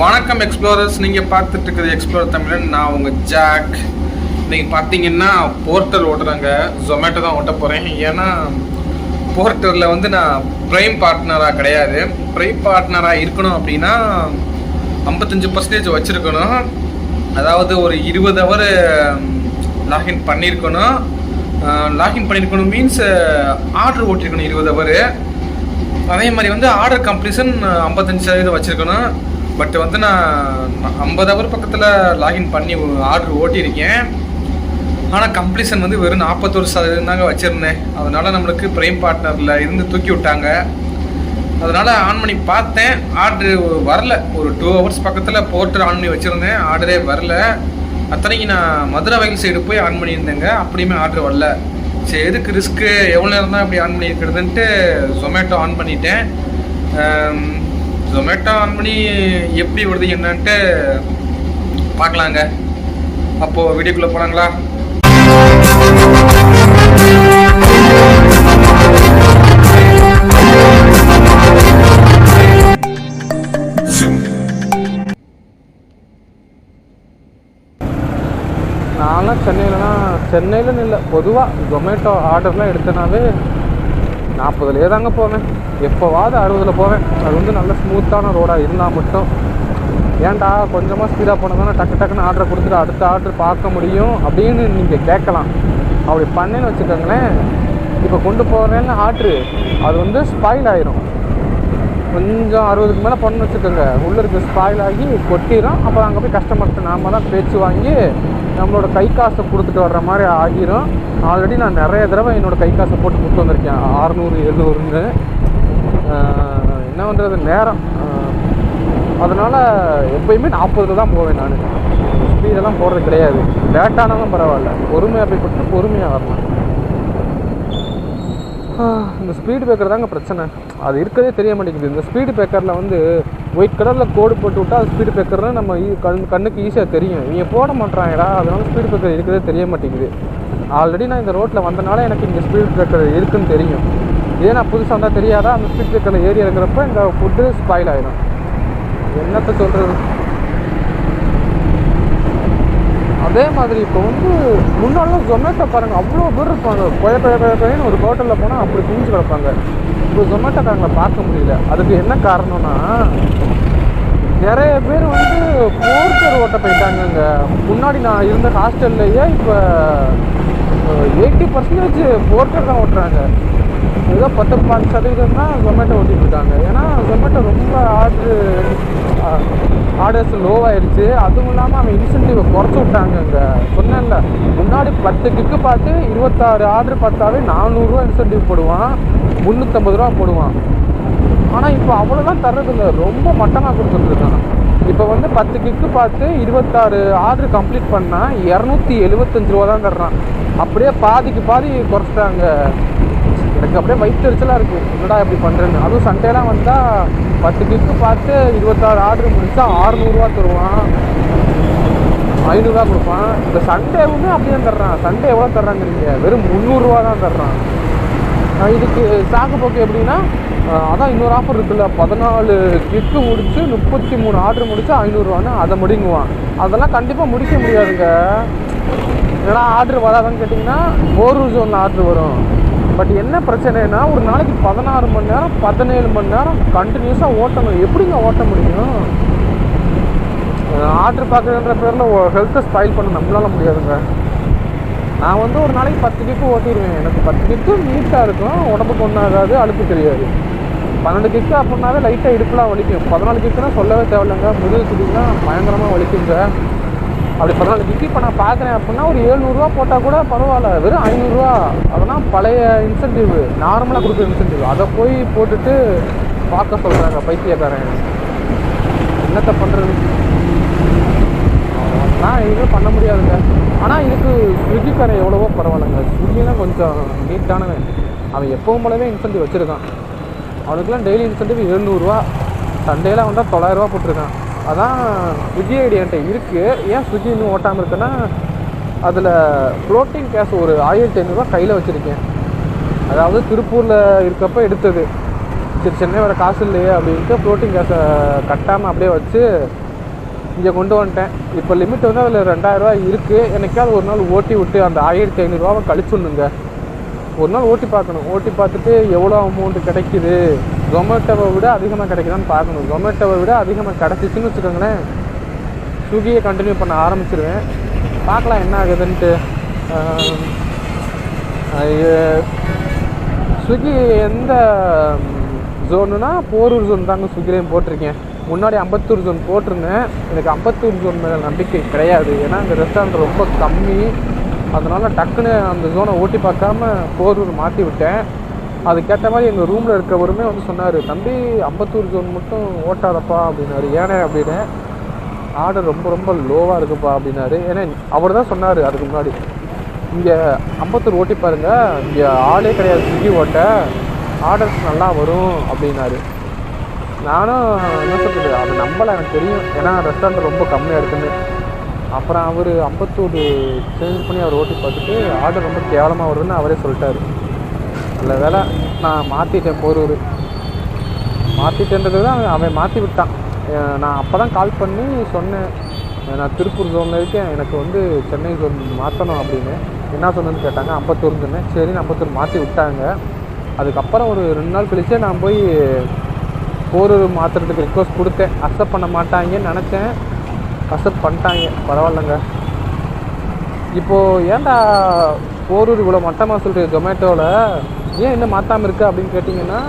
வணக்கம் எக்ஸ்ப்ளோரர்ஸ் நீங்கள் பார்த்துட்டு இருக்கிறது எக்ஸ்ப்ளோர் தமிழன். நான் உங்கள் ஜாக் நீங்கள் பார்த்தீங்கன்னா போர்ட்டல் ஓட்டுறாங்க. ஜொமேட்டோ தான் ஓட்ட போகிறேன் ஏன்னா போர்ட்டலில் வந்து நான் ப்ரைம் பார்ட்னராக கிடையாது. ப்ரைம் பார்ட்னராக இருக்கணும் அப்படின்னா ஐம்பத்தஞ்சு பர்சன்டேஜ் வச்சுருக்கணும். அதாவது ஒரு இருபது ஹவர் லாகின் பண்ணியிருக்கணும் லாகின் பண்ணியிருக்கணும் மீன்ஸ் ஆர்டர் ஓட்டியிருக்கணும் இருபது அவர் அதே மாதிரி வந்து ஆர்டர் கம்ப்ளீஷன் ஐம்பத்தஞ்சு சதவீதம் வச்சுருக்கணும். பட் வந்து நான் ஐம்பது ஹவர் பக்கத்தில் லாகின் பண்ணி ஆர்டர் ஓட்டியிருக்கேன். ஆனால் கம்ப்ளீஷன் வந்து வெறும் நாற்பத்தொரு சதவீதம் தாங்க வச்சுருந்தேன். அதனால் நம்மளுக்கு ப்ரைம் பார்ட்னரில் இருந்து தூக்கி விட்டாங்க. அதனால் ஆன் பண்ணி பார்த்தேன். ஆர்டரு வரல. ஒரு டூ ஹவர்ஸ் பக்கத்தில் போர்ட்டர் ஆன் பண்ணி வச்சுருந்தேன். ஆர்டரே வரல. அத்தனைக்கு நான் மதுரை வயல் சைடு போய் ஆன் பண்ணியிருந்தேங்க. அப்படியுமே ஆர்டர் வரல. சரி எதுக்கு ரிஸ்க்கு எவ்வளோ நேரம் தான் இப்படி ஆன் பண்ணியிருக்கிறதுன்ட்டு ஜொமேட்டோ ஆன் பண்ணிட்டேன். ஜொமேட்டோ ஆன் பண்ணி எப்படி வருது என்னன்ட்டு பார்க்கலாங்க. அப்போது வீடியோக்குள்ளே போனாங்களா நான்லாம் சென்னையிலனா சென்னையிலன்னு இல்லை. பொதுவாக ஜொமேட்டோ ஆர்டர்லாம் எடுத்தனாவே நாற்பதுலேயே தாங்க போவேன். எப்போவாவது அறுபதில் போவேன். அது வந்து நல்ல ஸ்மூத்தான ரோடாக இருந்தால் மட்டும். ஏன்டா கொஞ்சமாக ஸ்பீடாக போனால் தானே டக்கு டக்குன்னு ஆர்டர் கொடுத்துட்டு அடுத்த ஆர்டர் பார்க்க முடியும் அப்படின்னு நீங்கள் கேட்கலாம். அப்படி பண்ணேன்னு வச்சுக்கோங்களேன். இப்போ கொண்டு போகிறேன்னு ஆர்டரு அது வந்து ஸ்பாயில் ஆயிரும். கொஞ்சம் அறுபதுக்கு மேலே பண்ணு வச்சுக்கோங்க. உள்ளே இருக்க ஸ்பாயில் ஆகி கொட்டிடும் அப்புறம் அங்கே போய் கஸ்டமர்கிட்ட நாம தான் பேச்சு வாங்கி நம்மளோட கை காசை கொடுத்துட்டு வர்ற மாதிரி ஆகிரும். ஆல்ரெடி நான் நிறைய தடவை என்னோடய கை காசை போட்டு கொடுத்து வந்திருக்கேன். அறநூறு எழுநூறுன்னு. என்ன பண்ணுறது நேரம். அதனால் எப்பயுமே நாற்பதுல தான் போவேன் நான். ஸ்பீடெல்லாம் போடுறது கிடையாது. லேட்டானாலும் பரவாயில்ல. பொறுமையாக போய் கொடுத்து பொறுமையாக வரலாம் இந்த ஸ்பீடு பிரேக்கர் தாங்க பிரச்சனை. அது இருக்கதே தெரிய மாட்டேங்குது. இந்த ஸ்பீடு பிரேக்கரில் வந்து ஒயிட் கலரில் கோடு போட்டு விட்டால் அது ஸ்பீடு பிரேக்கர்னு நம்ம கண் கண்ணுக்கு ஈஸியாக தெரியும். இவங்க போட மாட்டாங்கடா அதனால ஸ்பீடு பிரேக்கர் இருக்கதே தெரிய மாட்டேங்குது. ஆல்ரெடி நான் இந்த ரோட்டில் வந்தனால எனக்கு இங்கே ஸ்பீடு பிரேக்கர் இருக்குன்னு தெரியும். இதே நான் புதுசாக இருந்தால் தெரியாதா? அந்த ஸ்பீட் பிரேக்கரில் ஏறி இறங்குறப்ப இந்த ஃபுட்டு ஸ்பாயில் ஆகிடும் என்னத்தை சொல்கிறது அதே மாதிரி இப்போ வந்து முன்னாடிலாம் ஜொமேட்டோ பாருங்க அவ்வளோ பேர் இருப்பாங்க. கொய கொய கொய கொயன்னு ஒரு ஹோட்டலில் போனால் அப்படி குஞ்சு கிடப்பாங்க. இப்போ ஜொமேட்டோக்காரங்களை பார்க்க முடியல. அதுக்கு என்ன காரணம்னா நிறைய பேர் வந்து போர்ட்டர் ஓட்ட போயிட்டாங்கங்க. முன்னாடி நான் இருந்த ஹாஸ்டல்லையே இப்போ எயிட்டி பர்சன்டேஜ் போர்ட்டர் தான் ஓட்டுறாங்க. ஏதோ பத்து பாஞ்சு சதவீதம் தான் ஜொமேட்டோ ஓட்டிட்டு இருக்காங்க. ஏன்னா ஜொமேட்டோ ஆர்டர்ஸ் ஆயிடுச்சு அதுவும் இல்லாமல் அவன் இன்சென்டிவை குறைச்சி விட்டாங்க. இங்கே சொன்னேன்ல முன்னாடி பத்து கிக்கு பார்த்து இருபத்தாறு ஆர்டர் பார்த்தாவே நானூறுரூவா இன்சென்டிவ் போடுவான். முந்நூற்றம்பது ரூபா போடுவான். ஆனால் இப்போ அவ்வளோதான் தர்றதில்ல. ரொம்ப மட்டமாக கொடுத்துட்ருக்கான் இப்போ வந்து பத்து கிக்கு பார்த்து இருபத்தாறு ஆர்டர் கம்ப்ளீட் பண்ணால் இரநூத்தி எழுபத்தஞ்சு ரூபா தான் தர்றான். அப்படியே பாதிக்கு பாதி குறைச்சிட்டாங்க. எனக்கு அப்படியே வயிற்றுச்சலாக இருக்குது என்னடா இப்படி பண்ணுறேன்னு அதுவும் சண்டேலாம் வந்தால் பத்து கிக்கு பார்த்து இருபத்தாறு ஆர்டர் முடிச்சா ஆறுநூறுவா தருவான். ஐநூறுரூவா கொடுப்பான். இந்த சண்டேவுமே அப்படியே தர்றான். சண்டே எவ்வளோ தர்றாங்கிறீங்க வெறும் முந்நூறுரூவா தான் தர்றான். இதுக்கு சாக்கு போக்கு எப்படின்னா அதான் இன்னொரு ஆஃபர் இருக்குல்ல. பதினாலு கிக்கு முடித்து முப்பத்தி மூணு ஆர்டர் முடித்து ஐநூறுரூவான்னு அதை முடிங்குவான். அதெல்லாம் கண்டிப்பாக முடிக்க முடியாதுங்க. ஏன்னா ஆர்டர் வராதான்னு கேட்டிங்கன்னா ஒரு ஜோனில் ஆர்டர் வரும். பட் என்ன பிரச்சனைனா ஒரு நாளைக்கு பதினாறு மணி நேரம் பதினேழு மணி நேரம் கண்டினியூஸாக ஓட்டணும். எப்படிங்க ஓட்ட முடியும்? ஆர்டர் பார்க்குறன்ற பேரில் ஹெல்த்தை ஸ்பாயில் பண்ண நம்மளால முடியாதுங்க. நான் வந்து ஒரு நாளைக்கு பத்து கிக்கு ஓட்டிடுவேன். எனக்கு பத்து கிக்கு நீட்டாக இருக்கும். உடம்புக்கு ஒன்றும் ஆகாது அழுப்பு தெரியாது. பன்னெண்டு கிக்கு அப்படின்னாவே லைட்டாக இடுப்புலாம் வலிக்கும். பதினாலு கிக்குனா சொல்லவே தேவையில்லைங்க. முதுகு துடினா பயங்கரமாக வலிக்குங்க. அப்படி பரவாயில்ல. விக்கி இப்போ நான் பார்க்குறேன் அப்படின்னா ஒரு ஏழ்நூறுரூவா போட்டால் கூட பரவாயில்ல. வெறும் ஐநூறுரூவா அதெல்லாம் பழைய இன்சென்டிவ் நார்மலாக கொடுக்குற இன்சென்டிவ் அதை போய் போட்டுட்டு பார்க்க சொல்கிறாங்க பைத்தியக்காரன். என்னத்தை பண்ணுறது நான் எதுவும் பண்ண முடியாதுங்க. ஆனால் இதுக்கு ஸ்விக்கிக்காரன் எவ்வளவோ பரவாயில்லைங்க. ஸ்விக்கிலாம் கொஞ்சம் நீட்டானவன் அவன் எப்பவும் போலவே இன்சென்டிவ் வச்சுருக்கான். அவனுக்குலாம் டெய்லி இன்சென்டிவ் எழுநூறுவா சண்டேலாம் வந்தால் தொள்ளாயிரரூவா போட்டிருக்கான். அதான் ஸ்விக்கி ஐடி என்கிட்ட இருக்குது ஏன் ஸ்விக்கி இன்னும் ஓட்டாமல் இருக்குன்னா அதில் ஃப்ளோட்டிங் கேஷ் ஒரு ஆயிரத்தி ஐநூறுரூவா கையில் வச்சுருக்கேன். அதாவது திருப்பூரில் இருக்கப்போ எடுத்தது. சரி சென்னை வர காசு இல்லையே அப்படின்ட்டு ஃப்ளோட்டிங் கேஸை கட்டாமல் அப்படியே வச்சு இங்கே கொண்டு வந்துட்டேன். இப்போ லிமிட் வந்து அதில் ரெண்டாயிரரூவா இருக்குது என்னைக்காவது ஒரு நாள் ஓட்டி விட்டு அந்த ஆயிரத்தி ஐநூறுரூவாவை கழிச்சுடணுங்க. ஒரு நாள் ஓட்டி பார்க்கணும். ஓட்டி பார்த்துட்டு எவ்வளோ அமௌண்ட்டு கிடைக்கிது? ஜொமேட்டோவை விட அதிகமாக கிடைக்குதான்னு பார்க்கணும். ஜொமேட்டோவை விட அதிகமாக கிடச்சிச்சின்னு வச்சுக்கோங்களேன். ஸ்விக்கியை கண்டினியூ பண்ண ஆரம்பிச்சிருவேன். பார்க்கலாம் என்ன ஆகுதுன்ட்டு. ஸ்விக்கி எந்த ஜோனுனா போரூர் ஜோன் தாங்க ஸ்விக்கிலையும் போட்டிருக்கேன். முன்னாடி ஐம்பத்தூர் ஜோன் போட்டிருந்தேன். எனக்கு ஐம்பத்தூர் ஜோன் மேலே நம்பிக்கை கிடையாது. ஏன்னா அந்த ரெஸ்டாரண்ட் ரொம்ப கம்மி. அதனால் டக்குன்னு அந்த ஜோனை ஓட்டி பார்க்காம போரூர் மாற்றி விட்டேன். அதுக்கேற்ற மாதிரி எங்கள் ரூமில் இருக்கிறவருமே வந்து சொன்னார் தம்பி அம்பத்தூர் ஜோன் மட்டும் ஓட்டாதப்பா அப்படின்னாரு. ஏனே அப்படின்னு ஆர்டர் ரொம்ப ரொம்ப லோவாக இருக்குப்பா அப்படின்னாரு. ஏன்னா அவர் தான் சொன்னார் அதுக்கு முன்னாடி. இங்கே அம்பத்தூர் ஓட்டி பாருங்கள் இங்கே ஆளே கிடையாது ஸ்விக்கி ஓட்ட. ஆர்டர்ஸ் நல்லா வரும் அப்படின்னாரு. நானும் என்ன சொல்கிறது அது நம்பலை எனக்கு தெரியும். ஏன்னா ரெஸ்டாரண்ட் ரொம்ப கம்மியாக இருக்குன்னு. அப்புறம் அவர் அம்பத்தூர் சேஞ்ச் பண்ணி அவர் ஓட்டி பார்த்துட்டு ஆர்டர் ரொம்ப கேவலமாக வருதுன்னு அவரே சொல்லிட்டாரு. நல்ல வேலை நான் மாற்றிட்டேன் போரூர். மாற்றிட்டேன்றது தான் அவன் மாற்றி விட்டான். நான் அப்போ தான் கால் பண்ணி சொன்னேன். நான் திருப்பூர் ஜோனில் இருக்கேன். எனக்கு வந்து சென்னை ஜோன் மாற்றணும் அப்படின்னு. என்ன சொன்னேன்னு கேட்டாங்க ஐம்பத்தூர் சொன்னேன் சரி ஐம்பத்தூர் மாற்றி விட்டாங்க. அதுக்கப்புறம் ஒரு ரெண்டு நாள் கழிச்சே நான் போய் போரூர் மாற்றுறதுக்கு ரிக்வஸ்ட் கொடுத்தேன். அக்செப்ட் பண்ண மாட்டாங்கன்னு நினச்சேன். அக்செப்ட் பண்ணிட்டாங்க. பரவாயில்லைங்க. இப்போது ஏன்டா போரூர் இவ்வளோ மட்டமாக சொல்கிற ஜொமேட்டோவில் ஏன் இன்னும் மாற்றாமல் இருக்கு அப்படின்னு கேட்டிங்கன்னா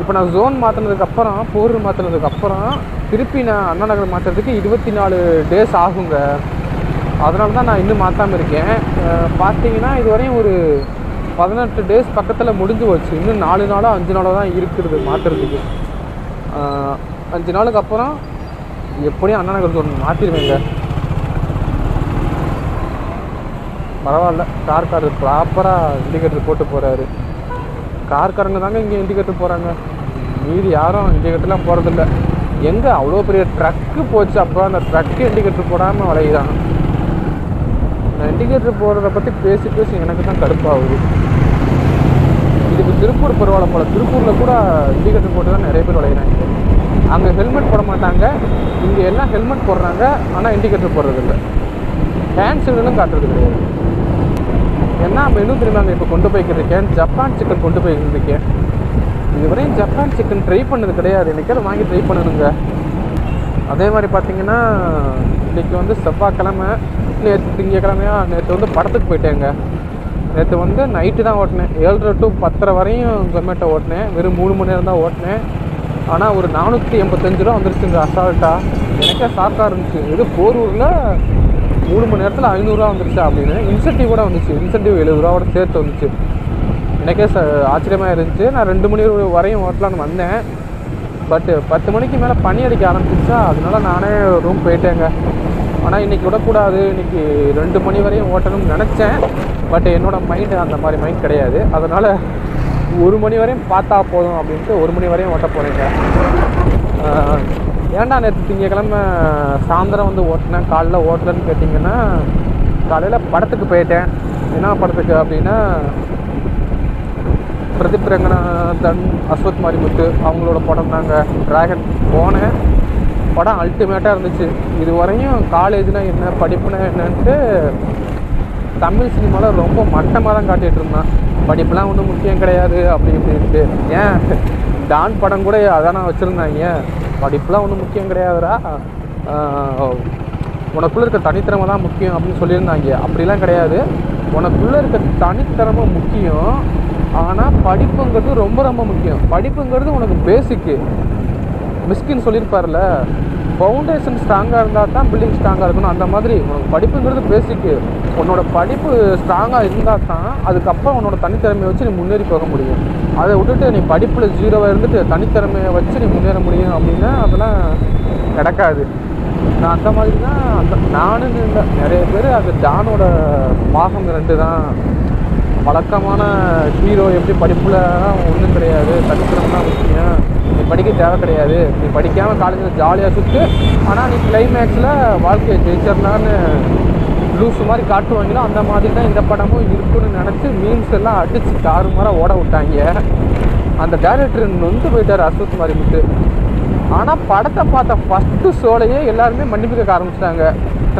இப்போ நான் ஜோன் மாற்றினதுக்கப்புறம் போர் மாற்றினதுக்கப்புறம் திருப்பி நான் அண்ணா நகர் மாற்றுறதுக்கு இருபத்தி நாலு டேஸ் ஆகுங்க. அதனால தான் நான் இன்னும் மாற்றாமல் இருக்கேன். பார்த்தீங்கன்னா இதுவரையும் ஒரு பதினெட்டு டேஸ் பக்கத்தில் முடிஞ்சு போச்சு. இன்னும் நாலு நாளோ அஞ்சு நாளோ தான் இருக்கிறது மாற்றுறதுக்கு அஞ்சு நாளுக்கு அப்புறம் எப்படியும் அண்ணா நகர் ஜோன் மாற்றிடுவேங்க பரவாயில்ல. கார்காரர் ப்ராப்பராக இண்டிகேட்டர் போட்டு போகிறாரு கார்காரங்க தாங்க இங்கே இண்டிகேட்டர் போகிறாங்க மீதி யாரும் இண்டிகேட்டர்லாம் போகிறதில்ல எங்கே அவ்வளோ பெரிய ட்ரக்கு போச்சு அப்போ அந்த ட்ரக்கு இண்டிகேட்டர் போடாமல் வளையுதான் நான் இண்டிகேட்டர் போடுறத பற்றி பேசி பேசி எனக்கு தான் கடுப்பாகுது. இதுக்கு திருப்பூர் பரவாயில்ல போல். திருப்பூரில் கூட இண்டிகேட்டர் போட்டு தான் நிறைய பேர் வளையிறாங்க. அங்கே ஹெல்மெட் போட மாட்டாங்க. இங்கே எல்லாம் ஹெல்மெட் போடுறாங்க. ஆனால் இண்டிகேட்டர் போடுறதில்ல. ஹேண்ட் சிக்னலும் காட்டுறது கிடையாது. என்ன மெனு தெரியுமாங்க இப்போ கொண்டு போய்க்கிருக்கேன் ஜப்பான் சிக்கன் கொண்டு போய்க்கிருக்கேன் இதுவரையும் ஜப்பான் சிக்கன் ட்ரை பண்ணது கிடையாது. இன்றைக்கி வாங்கி ட்ரை பண்ணணுங்க. அதே மாதிரி பார்த்தீங்கன்னா இன்றைக்கி வந்து செவ்வாய்க்கிழமை நேற்று திங்கக்கிழமையா நேற்று வந்து படத்துக்கு போயிட்டேங்க. நேற்று வந்து நைட்டு தான் ஓட்டினேன். ஏழரை டு பத்தரை வரையும் ஜொமேட்டோ ஓட்டினேன். வெறும் மூணு மணி நேரம் தான் ஓட்டினேன். ஆனால் ஒரு நானூற்றி எண்பத்தஞ்சு ரூபா வந்துருச்சுங்க அசால்ட்டாக எனக்கே ஷாக்காக இருந்துச்சு. இது போரூரில்? மூணு மணி நேரத்தில் ஐநூறுரூவா வந்துருச்சு அப்படின்னு. இன்சென்டிவ் கூட வந்துச்சு. இன்சென்டிவ் எழுபது ரூபாவோட சேர்த்து வந்துச்சு. எனக்கே ச ஆச்சரியமாக இருந்துச்சு. நான் ரெண்டு மணி வரையும் ஓட்டலான்னு வந்தேன். பட்டு பத்து மணிக்கு மேலே பனி அடிக்க ஆரம்பிச்சிச்சா அதனால நானே ரூம் போயிட்டேங்க. ஆனால் இன்றைக்கி விடக்கூடாது. இன்றைக்கி ரெண்டு மணி வரையும் ஓட்டணும்னு நினச்சேன். பட் என்னோடய மைண்டு அந்த மாதிரி மைண்ட் கிடையாது. அதனால் ஒரு மணி வரையும் பார்த்தா போதும் அப்படின்ட்டு ஒரு மணி வரையும் ஓட்ட போகிறேங்க ஏன்டா நேற்று திங்கக்கிழமை சாயந்தரம் வந்து ஓட்டினேன்? காலைல ஓட்டலன்னு கேட்டிங்கன்னா காலையில் படத்துக்கு போயிட்டேன். என்ன படத்துக்கு அப்படின்னா பிரதீப் ரங்கநாதன் அஸ்வத் மாரிமுத்து அவங்களோட படம் தாங்க. டிராகன் போனேன். படம் அல்டிமேட்டாக இருந்துச்சு. இது வரையும் காலேஜ்னா என்ன படிப்புனா என்னன்ட்டு தமிழ் சினிமாவில் ரொம்ப மட்டமாக தான் காட்டிகிட்டு இருந்தான். படிப்புலாம் ஒன்றும் முக்கியம் கிடையாது அப்படி இப்படின்ட்டு. ஏன்? டான் படம் கூட அதானே வச்சுருந்தாங்க. படிப்புலாம் ஒன்றும் முக்கியம் கிடையாதுடா. உனக்குள்ளே இருக்க தனித்திறமை தான் முக்கியம் அப்படின்னு சொல்லியிருந்தாங்க. அப்படிலாம் கிடையாது. உனக்குள்ளே இருக்க தனித்திறமை முக்கியம். ஆனால் படிப்புங்கிறது ரொம்ப ரொம்ப முக்கியம். படிப்புங்கிறது உனக்கு பேசிக்கு மிஸ்கின் சொல்லியிருப்பார்ல. ஃபவுண்டேஷன் ஸ்ட்ராங்காக இருந்தால் தான் பில்டிங் ஸ்ட்ராங்காக இருக்கணும். அந்த மாதிரி உனக்கு படிப்புங்கிறது பேசிக்கு உன்னோட படிப்பு ஸ்ட்ராங்காக இருந்தால் தான் அதுக்கப்புறம் உன்னோட தனித்திறமையை வச்சு நீ முன்னேறி போக முடியும். அதை விட்டுட்டு நீ படிப்பில் ஜீரோவாக இருந்துட்டு தனித்திறமையை வச்சு நீ முன்னேற முடியும் அப்படின்னா அதெல்லாம் நடக்காது. நான் அந்த மாதிரி தான் அந்த நானுன்னு இல்லை நிறைய பேர் அது டானோட பாகம் ரெண்டு தான் வழக்கமான ஹீரோ எப்படி படிப்பில் ஒன்றும் கிடையாது. தனித்திறமை முக்கியம். நீ படிக்க தேவை கிடையாது. நீ படிக்காமல் காலேஜில் ஜாலியாக சுற்று ஆனால் நீ கிளைமேக்ஸில் வாழ்க்கையை ஜெயிச்சிடலான்னு லூஸ் மாதிரி காட்டுவாங்களோ அந்த மாதிரி தான் இந்த படமும் இருக்குன்னு நினச்சி மீன்ஸ் எல்லாம் அடித்து தாறுமாறாக ஓட விட்டாங்க. அந்த டேரக்டர் நொந்து போயிட்டார் அஸ்வத் மாரிமுத்து ஆனால் படத்தை பார்த்த ஃபஸ்ட்டு ஷோலையே எல்லாருமே மன்னிப்பு கேட்க ஆரம்பிச்சிட்டாங்க.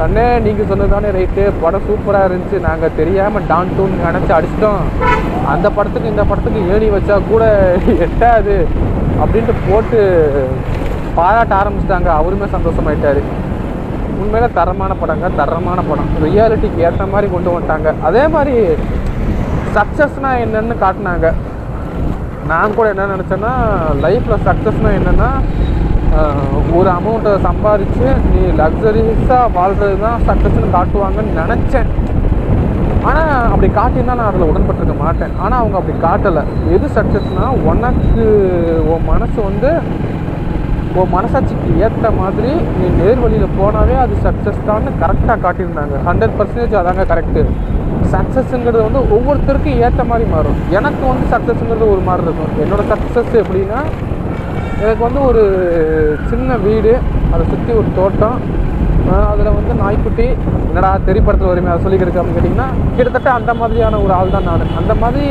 அண்ணே நீங்கள் சொன்னது தானே ரைட்டு படம் சூப்பராக இருந்துச்சு. நாங்கள் தெரியாமல் டான் டூன் நினச்சி அடிச்சிட்டோம். அந்த படத்துக்கு இந்த படத்துக்கு ஏணி வச்சா கூட எட்டாது அப்படின்ட்டு போட்டு பாராட்ட ஆரம்பிச்சிட்டாங்க. அவருமே சந்தோஷமாயிட்டாரு. உண்மையில தரமான படங்க தரமான படம். ரியாலிட்டிக்கு ஏற்ற மாதிரி கொண்டு வந்துட்டாங்க. அதே மாதிரி சக்ஸஸ்னா என்னன்னு காட்டினாங்க. நான் கூட என்ன நினச்சேன்னா லைஃப்பில் சக்ஸஸ்னால் என்னென்னா ஒரு அமௌண்ட்டை சம்பாதிச்சு நீ லக்ஸரிஸாக வாழ்கிறது தான் சக்ஸஸ்ன்னு காட்டுவாங்கன்னு நினச்சேன். ஆனால் அப்படி காட்டினா நான் அதில் உடன்பட்டிருக்க மாட்டேன். ஆனால் அவங்க அப்படி காட்டலை. எது சக்ஸஸ்னால் உனக்கு உன் மனசு வந்து உன் மனசாட்சிக்கு ஏற்ற மாதிரி நீ நேர்வழியில் போனாவே அது சக்ஸஸ் தான் கரெக்டாக காட்டியிருந்தாங்க. ஹண்ட்ரட் பர்சன்டேஜ் அதாங்க கரெக்டு சக்ஸஸ்ங்கிறது வந்து ஒவ்வொருத்தருக்கும் ஏற்ற மாதிரி மாறும். எனக்கு வந்து சக்ஸஸ்ங்கிறது ஒரு மாதிரி இருக்கும். என்னோடய சக்ஸஸ் எப்படின்னா எனக்கு வந்து ஒரு சின்ன வீடு அதை சுற்றி ஒரு தோட்டம். அதில் வந்து நாய்க்குட்டி என்னடா தெரியப்படுத்த வருமே அதை சொல்லி அப்படின்னு கேட்டிங்கன்னா கிட்டத்தட்ட அந்த மாதிரியான ஒரு ஆள் தான் நான். அந்த மாதிரி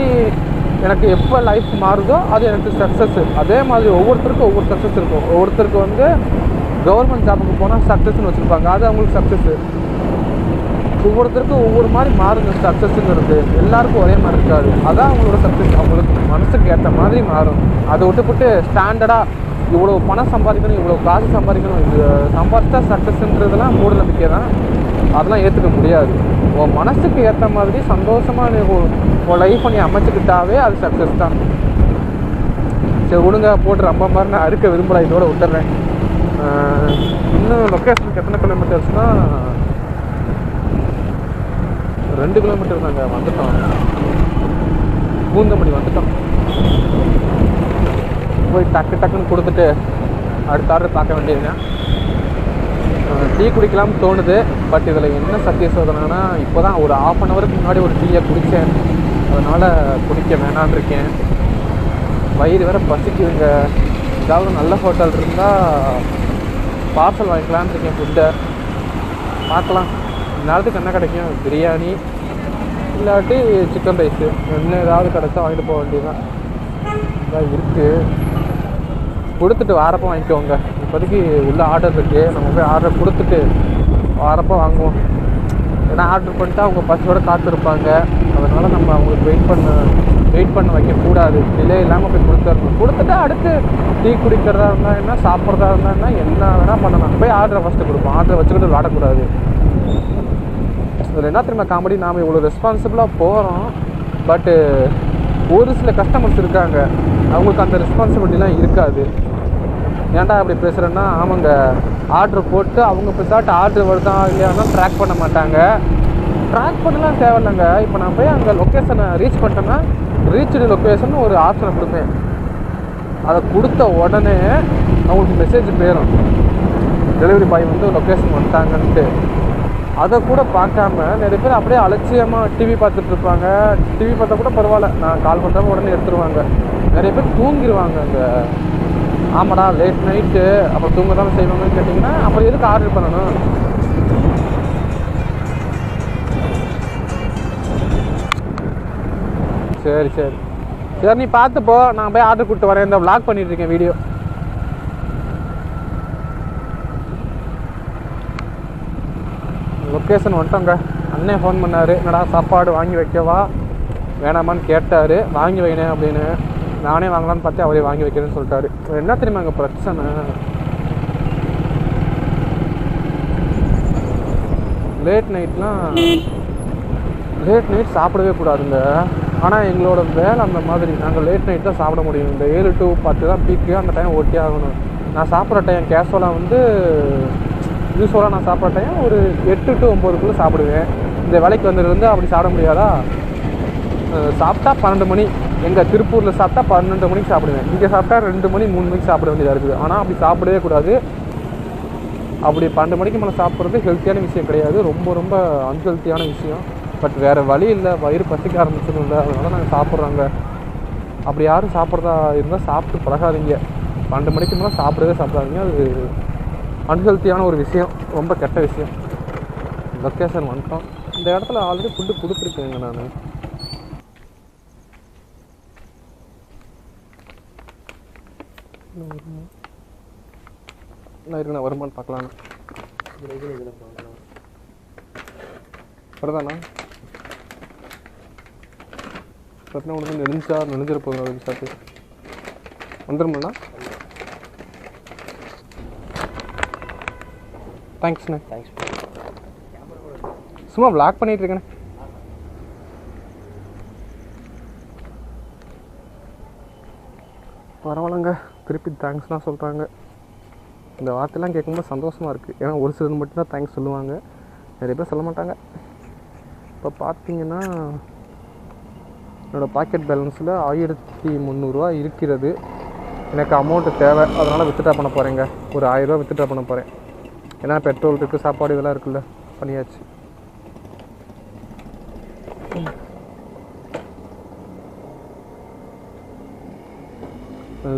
எனக்கு எப்போ லைஃப் மாறுதோ அது எனக்கு சக்ஸஸ் அதே மாதிரி ஒவ்வொருத்தருக்கும் ஒவ்வொரு சக்ஸஸ் இருக்கும். ஒவ்வொருத்தருக்கு வந்து கவர்மெண்ட் ஜாபுக்கு போனால் சக்ஸஸ்ன்னு வச்சுருப்பாங்க. அது அவங்களுக்கு சக்ஸஸ்ஸு ஒவ்வொருத்தருக்கும் ஒவ்வொரு மாதிரி மாறுங்க சக்ஸஸ்ங்கிறது எல்லாருக்கும் ஒரே மாதிரி இருக்காது. அதான் அவங்களோட சக்ஸஸ் அவங்களுக்கு மனசுக்கு ஏற்ற மாதிரி மாறும். அதை விட்டுப்புட்டு ஸ்டாண்டர்டாக இவ்வளோ பணம் சம்பாதிக்கணும் இவ்வளோ காசு சம்பாதிக்கணும் இது சம்பாதிச்சா சக்ஸஸ்ன்றதெல்லாம் மூட நம்பிக்கை தான். அதெல்லாம் ஏற்றுக்க முடியாது. உன் மனசுக்கு ஏற்ற மாதிரி சந்தோஷமாக நீ உன் லைஃப்பை நீ அமைச்சுக்கிட்டாவே அது சக்ஸஸ் தான். சரி ஒழுங்காக போட்டு ரொம்ப மாதிரி நான் அறுக்க விரும்பலை இதோட விட்டுறேன். இன்னும் லொக்கேஷனுக்கு எத்தனை கிலோமீட்டர்ஸ்னால் ரெண்டு கிலோமீட்டர் தாங்க வந்துட்டோம். பூந்தமணி வந்துட்டோம். போய் டக்கு டக்குன்னு கொடுத்துட்டு அடுத்த ஆர்டர் பார்க்க வேண்டியதுங்க டீ குடிக்கலாம்னு தோணுது. பட் இதில் என்ன சத்திய சோதனைனா இப்போ தான் ஒரு ஆஃப் அன் ஹவருக்கு முன்னாடி ஒரு டீயை குடித்தேன் அதனால் குடிக்க வேணான்னு இருக்கேன். வயிறு வேற பசிக்குதுங்க. ஏதாவது நல்ல ஹோட்டல் இருந்தால் பார்சல் வாங்கிக்கலான்னு இருக்கேன் ஃபுட்டை பார்க்கலாம். நேரத்துக்கு என்ன கிடைக்கும்? பிரியாணி இல்லாட்டி சிக்கன் ரைஸு இன்னும் ஏதாவது கிடச்சா வாங்கிட்டு போக வேண்டியதுதான். இதாக இருக்குது கொடுத்துட்டு வாரப்போ வாங்கிக்கோங்க. இப்போதைக்கு உள்ள ஆர்டர் இருக்குது நம்ம போய் ஆர்டர் கொடுத்துட்டு வாரப்போ வாங்குவோம். ஏன்னா ஆர்டர் பண்ணிட்டா அவங்க பஸ்ஸோடு காத்திருப்பாங்க. அதனால் நம்ம அவங்களுக்கு வெயிட் பண்ண வெயிட் பண்ண வைக்கக்கூடாது. டிலே இல்லாமல் போய் கொடுத்துடணும். கொடுத்துட்டு அடுத்து டீ குடிக்கிறதா இருந்தால் என்ன சாப்பிட்றதா இருந்தால் என்ன என்ன வேணால் பண்ணலாம். போய் ஆர்டரை ஃபஸ்ட்டு கொடுப்போம். ஆர்டரை வச்சுக்கிட்டு விளாடக்கூடாது. இதில் என்ன தெரியுமா காமெடி நாம் இவ்வளோ ரெஸ்பான்சிபிளாக போகிறோம் பட்டு ஒரு சில கஸ்டமர்ஸ் இருக்காங்க. அவங்களுக்கு அந்த ரெஸ்பான்சிபிலிட்டிலாம் இருக்காது. ஏன்டா அப்படி பேசுகிறேன்னா அவங்க ஆர்டர் போட்டு அவங்க பிசாட்டு ஆர்டர் வருதா இல்லையானா ட்ராக் பண்ண மாட்டாங்க. ட்ராக் பண்ணலாம் தேவையில்லைங்க. இப்போ நான் போய் அங்கே லொக்கேஷனை ரீச் பண்ணிட்டேன்னா ரீச்டு லொக்கேஷன் ஒரு ஆப்ஷனை கொடுப்பேன். அதை கொடுத்த உடனே அவங்களுக்கு மெசேஜ் போயிடும் டெலிவரி பாய் வந்து லொக்கேஷன் வந்துட்டாங்கன்ட்டு. அதை கூட பார்க்காம நிறைய பேர் அப்படியே அலட்சியமாக டிவி பார்த்துட்டு இருப்பாங்க. டிவி பார்த்தா கூட பரவாயில்ல. நான் கால் பண்ணுறப்ப உடனே எடுத்துருவாங்க. நிறைய பேர் தூங்கிடுவாங்க அந்த ஆமாடா லேட் நைட்டு அப்புறம் தூங்க தான் செய்வாங்கன்னு கேட்டிங்கன்னா அப்புறம் எதுக்கு ஆர்டர் பண்ணணும்? சரி சரி. சரி நீ பார்த்துப்போ நான் போய் ஆர்டர் கொடுத்து வரேன். இந்த ப்ளாக் பண்ணிட்டு இருக்கேன் வீடியோ லொக்கேஷன் வந்துட்டோங்க. அண்ணன் ஃபோன் பண்ணார். என்னடா சாப்பாடு வாங்கி வைக்கவா? வேணாமான்னு கேட்டார். வாங்கி வைனேன் அப்படின்னு நானே வாங்கலாம்னு பார்த்து அவரே வாங்கி வைக்கிறேன்னு சொல்லிட்டாரு. என்ன தெரியுமா அங்கே பிரச்சனை? லேட் நைட்லாம் லேட் நைட் சாப்பிடவே கூடாதுங்க. ஆனால் எங்களோட வேலை அந்த மாதிரி. நாங்கள் லேட் நைட் தான் சாப்பிட முடியும். இந்த ஏழு டு பத்து தான் பீக்கு அந்த டைம் ஓட்டி ஆகணும் நான் சாப்பிட்ற டைம் கேஷுவலாக வந்து யூஸ்வலாக நான் சாப்பிட்ற ஒரு எட்டு டு ஒம்போதுக்குள்ளே சாப்பிடுவேன். இந்த வேலைக்கு வந்ததுலேருந்து அப்படி சாப்பிட முடியாதா? சாப்பிட்டா பன்னெண்டு மணி. எங்கள் திருப்பூரில் சாப்பிட்டா பன்னெண்டு மணிக்கு சாப்பிடுவேன். இங்கே சாப்பிட்டா ரெண்டு மணி மூணு மணிக்கு சாப்பிட வேண்டியதாக இருக்குது. ஆனால் அப்படி சாப்பிடவே கூடாது. அப்படி பன்னெண்டு மணிக்கு மேலே சாப்பிட்றது ஹெல்த்தியான விஷயம் கிடையாது. ரொம்ப ரொம்ப அன்ஹெல்த்தியான விஷயம். பட் வேறு வழி இல்லை. வயிறு பசிக்க இல்லை. அதனால் நாங்கள் சாப்பிட்றாங்க. அப்படி யாரும் சாப்பிட்றதா இருந்தால் சாப்பிட்டு பழகாதீங்க. பன்னெண்டு மணிக்கு மேலே சாப்பிடவே சாப்பிடாதீங்க. அது அன்ஹெல்த்தியான ஒரு விஷயம் ரொம்ப கெட்ட விஷயம். லொக்கேஷன் வந்துட்டோம். இந்த இடத்துல ஆல்ரெடி ஃபுட்டு கொடுத்துருக்கேங்க நான். நான் இருக்கேன் வருமானு பார்க்கலாம் வருதாண்ணா பார்த்தீங்கன்னா உடனே நெடுஞ்சா நெடுஞ்சிட போதும் சாப்பிட்டு. வந்துருமாண்ணா? தேங்க்ஸ்ண்ணே தேங்க்ஸ் சும்மா வ்ளாக் பண்ணிட்டு இருக்கேண்ணே பரவாயில்லங்க. திருப்பி தேங்க்ஸ்லாம் சொல்கிறாங்க இந்த வார்த்தையெல்லாம் கேட்கும்போது சந்தோஷமாக இருக்குது ஏன்னா ஒரு சிலர் மட்டும்தான் தேங்க்ஸ் சொல்லுவாங்க. நிறைய பேர் சொல்ல மாட்டாங்க. இப்போ பார்த்தீங்கன்னா என்னோடய பாக்கெட் பேலன்ஸில் ஆயிரத்தி முந்நூறுரூவா இருக்கிறது. எனக்கு அமௌண்ட்டு தேவை. அதனால் வித்ட்ரா பண்ண போகிறேங்க ஒரு ஆயிரரூவா வித்ட்ரா பண்ண போகிறேன் ஏன்னா பெட்ரோல் இருக்குது சாப்பாடு இதெல்லாம் இருக்குல்ல பண்ணியாச்சு.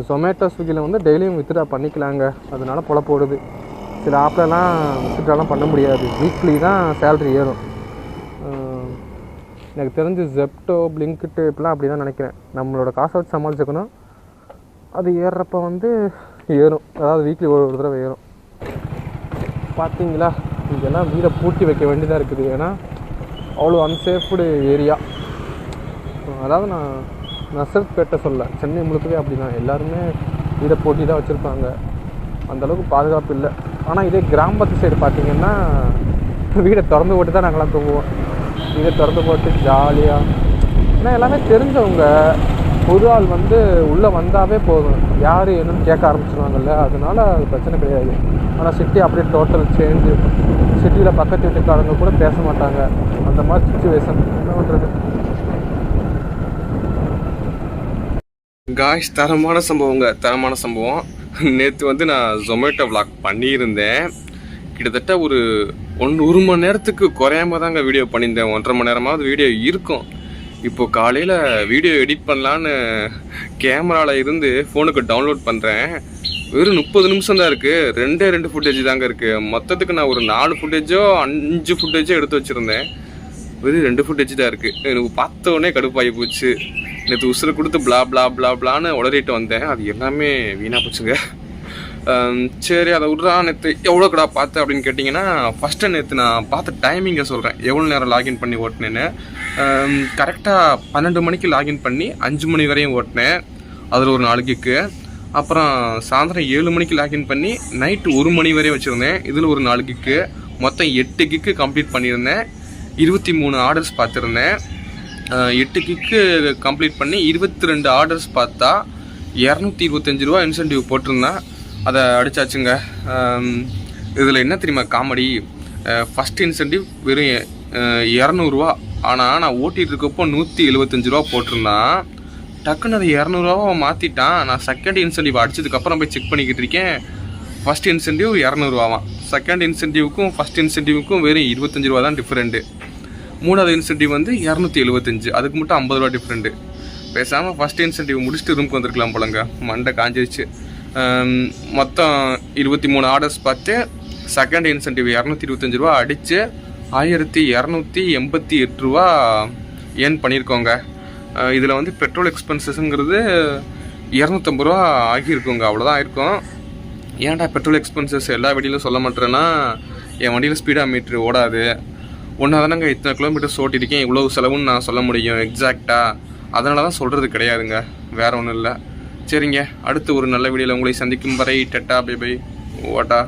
ஜொமேட்டோ ஸ்விக்கியில் வந்து டெய்லியும் வித்ட்ரா பண்ணிக்கலாங்க. அதனால பொழப்பு ஓடுது. சில ஆப்லலாம் வித்ட்ராலாம் பண்ண முடியாது. வீக்லி தான் சேல்ரி ஏறும். எனக்கு தெரிஞ்சு ஜெப்டோ பிளிங்கிட்டு இப்படிலாம் அப்படி தான் நினைக்கிறேன். நம்மளோட காசை வச்சு சமாளிச்சுக்கணும். அது ஏறுறப்ப வந்து ஏறும். அதாவது வீக்லி ஒரு ஒரு தடவை ஏறும். பார்த்தீங்களா? இங்கெல்லாம் வீடை பூட்டி வைக்க வேண்டியதாக இருக்குது. ஏன்னா அவ்வளோ அன்சேஃப்டு ஏரியா அதாவது நான் நசர்பேட்டை சொல்ல சென்னை முழுக்கவே அப்படி தான் எல்லாருமே வீடை பூட்டி தான் வச்சுருப்பாங்க அந்தளவுக்கு பாதுகாப்பு இல்லை. ஆனால் இதே கிராமத்து சைடு பார்த்தீங்கன்னா வீடை திறந்து போட்டு தான் நாங்களாம் தூங்குவோம். வீடை திறந்து போட்டு ஜாலியாக ஏன்னா எல்லாமே தெரிஞ்சவங்க. புது ஆள் வந்து உள்ளே வந்தாவே போதும். யார் என்னன்னு கேட்க ஆரம்பிச்சிருவாங்கல்ல அதனால அது பிரச்சனை கிடையாது. ஆனால் சிட்டி அப்படியே டோட்டல் சேஞ்சு சிட்டியில் பக்கத்து வீட்டுக்காரங்க கூட பேச மாட்டாங்க. அந்த மாதிரி சுச்சுவேஷன் என்ன பண்ணுறது காய்ஸ் தரமான சம்பவங்க தரமான சம்பவம். நேற்று வந்து நான் ஜொமேட்டோ விளாக் பண்ணியிருந்தேன். கிட்டத்தட்ட ஒரு ஒன் ஒரு மணி நேரத்துக்கு குறையாம தாங்க வீடியோ பண்ணியிருந்தேன். ஒன்றரை மணி நேரமாவது வீடியோ இருக்கும். இப்போ காலையில் வீடியோ எடிட் பண்ணலான்னு கேமராவில் இருந்து ஃபோனுக்கு டவுன்லோட் பண்ணுறேன் வெறும் முப்பது நிமிஷம் தான் இருக்குது ரெண்டே ரெண்டு ஃபுட்டேஜ் தாங்க இருக்குது மொத்தத்துக்கு நான் ஒரு நாலு ஃபுட்டேஜோ அஞ்சு ஃபுட்டேஜோ எடுத்து வச்சுருந்தேன். வெறும் ரெண்டு ஃபுட்டேஜ் தான் இருக்குது எனக்கு பார்த்த உடனே கடுப்பாகி போச்சு. நேற்று உசுரை கொடுத்து பிளா பிளா பிளா பிளான்னு உளறிட்டு வந்தேன். அது எல்லாமே வீணாக போச்சுங்க. சரி அதை விட்றா நேற்று எவ்வளோ கடா பார்த்தேன் அப்படின்னு கேட்டிங்கன்னா ஃபஸ்ட்டு நேற்று நான் பார்த்த டைமிங்கை சொல்கிறேன் எவ்வளோ நேரம் லாகின் பண்ணி ஓட்டினேன்னு. கரெக்டாக பன்னெண்டு மணிக்கு லாகின் பண்ணி அஞ்சு மணி வரையும் ஓட்டினேன். அதில் ஒரு நாலு கிக்கு அப்புறம் சாயந்தரம் ஏழு மணிக்கு லாகின் பண்ணி நைட்டு ஒரு மணி வரையும் வச்சுருந்தேன். இதில் ஒரு நாலு கிக்கு மொத்தம் எட்டு கிக்கு கம்ப்ளீட் பண்ணியிருந்தேன். இருபத்தி மூணு ஆர்டர்ஸ் பார்த்துருந்தேன். எட்டு கிக்கு கம்ப்ளீட் பண்ணி இருபத்தி ரெண்டு ஆர்டர்ஸ் பார்த்தா இரநூத்தி இருபத்தஞ்சி ரூபா இன்சென்டிவ் போட்டிருந்தேன் அதை அடித்தாச்சுங்க இதில் என்ன தெரியுமா காமெடி? ஃபஸ்ட் இன்சென்டிவ் வெறும் இரநூறுவா. ஆனால் நான் ஓட்டிகிட்டு இருக்கப்போ நூற்றி எழுபத்தஞ்சு ரூபா போட்டிருந்தான். டக்குன்னு அதை இரநூறுவா மாற்றிட்டான் நான் செகண்ட் இன்சென்டிவ் அடிச்சதுக்கப்புறம் போய் செக் பண்ணிக்கிட்டு இருக்கேன். ஃபஸ்ட் இன்சென்டிவ் இரநூறுவாவாம். செகண்ட் இன்சென்டிவ்க்கும் ஃபஸ்ட் இன்சென்டிவ்க்கும் வெறும் இருபத்தஞ்சி ரூபா தான் டிஃப்ரெண்ட்டு மூணாவது இன்சென்டிவ் வந்து இரநூத்தி எழுபத்தஞ்சு அதுக்கு மட்டும் ஐம்பது ரூபா டிஃப்ரெண்ட்டு பேசாமல் ஃபஸ்ட் இன்சென்டிவ் முடிச்சுட்டு ரூமுக்கு வந்திருக்கலாம் போலங்க. மண்டை காஞ்சிருச்சு. Um, மொத்தம் இருபத்தி மூணு ஆர்டர்ஸ் பார்த்து செகண்ட் இன்சென்டிவ் இரநூத்தி இருபத்தஞ்சு ரூபா அடித்து ஆயிரத்தி இரநூத்தி எண்பத்தி எட்டு ரூபா ஏர்ன் பண்ணியிருக்கோங்க uh, இதில் வந்து பெட்ரோல் எக்ஸ்பென்சஸ்ங்கிறது இரநூத்தம்பது ரூபா ஆகியிருக்குங்க. அவ்வளோதான் ஆயிருக்கும். ஏன்டா பெட்ரோல் எக்ஸ்பென்சஸ் எல்லா வண்டியிலும் சொல்ல மாட்டேறேன்னா என் வண்டியில் ஸ்பீடா மீட்ரு ஓடாது. ஒன்றா தானங்க இத்தனை கிலோமீட்டர் ஓட்டிருக்கேன் இவ்வளோ செலவுன்னு நான் சொல்ல முடியும் எக்ஸாக்டாக அதனால தான் சொல்கிறது கிடையாதுங்க. வேறு ஒன்றும் இல்லை. சரிங்க. அடுத்து ஒரு நல்ல வீடியோவில் உங்களை சந்திக்கும் வரை டெட்டா பை பை ஓட்டா